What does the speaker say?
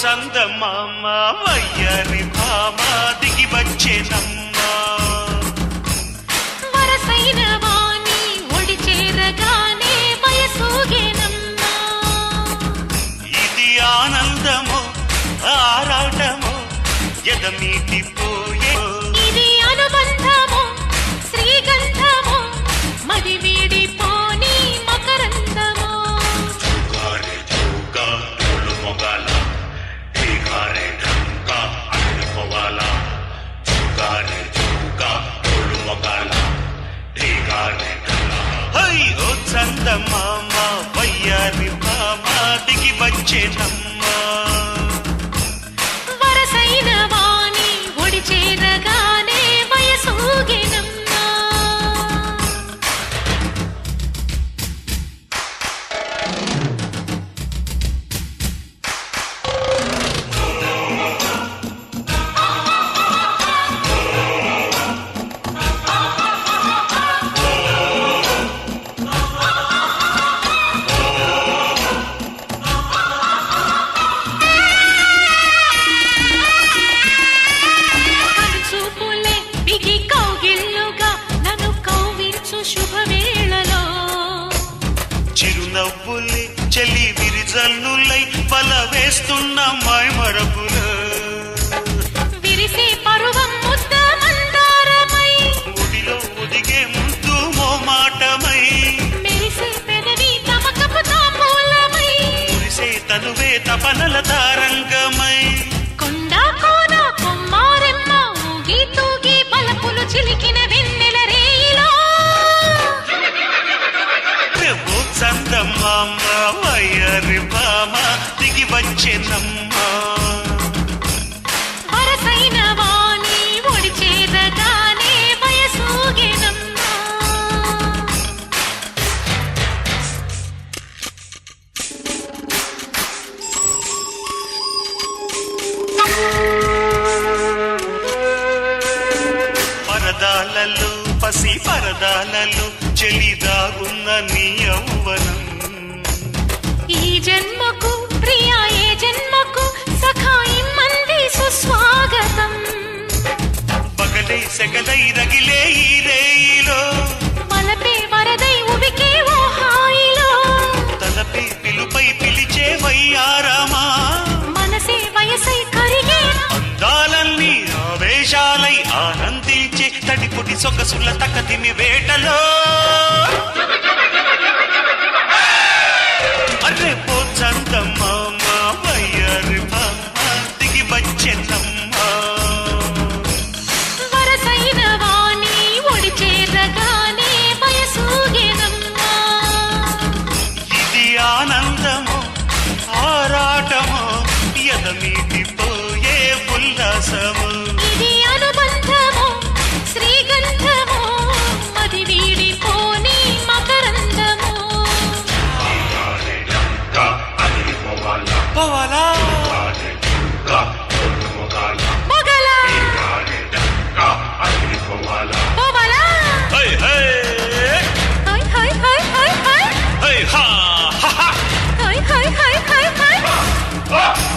చందమామ వయ్యారి భామ దిగి వచ్చేనమ్మా వరసైన వాణి ఒడి చేరగానే వయసూగేనమ్మా ఇది ఆనందము ఆరాటము ఎదమీటిపోయే ఇది దిగి చిరునవ్వులే చెలి విరిజల్లులై బల వేస్తున్న మైమరపులు. విరిసే పరువం ముద్ద మందారమై ఒదిగే మోమాటమై. మెరిసే పెదవి తమకపు కురిసే తనువే తపనల భామ దిగి వచ్చేనమ్మా వరసైన వాణి ఒడి చేరగానే వయసూగెనమ్మా పరదాలలో పసి పరదాలలో చెలి దాగున్న నీ యౌవనం సెగలై రగిలే ఈ రేయిలో మలపే వరదై ఉబికే ఓ హాయిలో. తలపై పిలుపై పిలిచే వయ్యారమా. మనసే వయసై కరిగే అందాలన్నీ ఆవేశాలై ఆనందించే తడిపుడి సొగసుల తకదిమి వేటలో. Ah!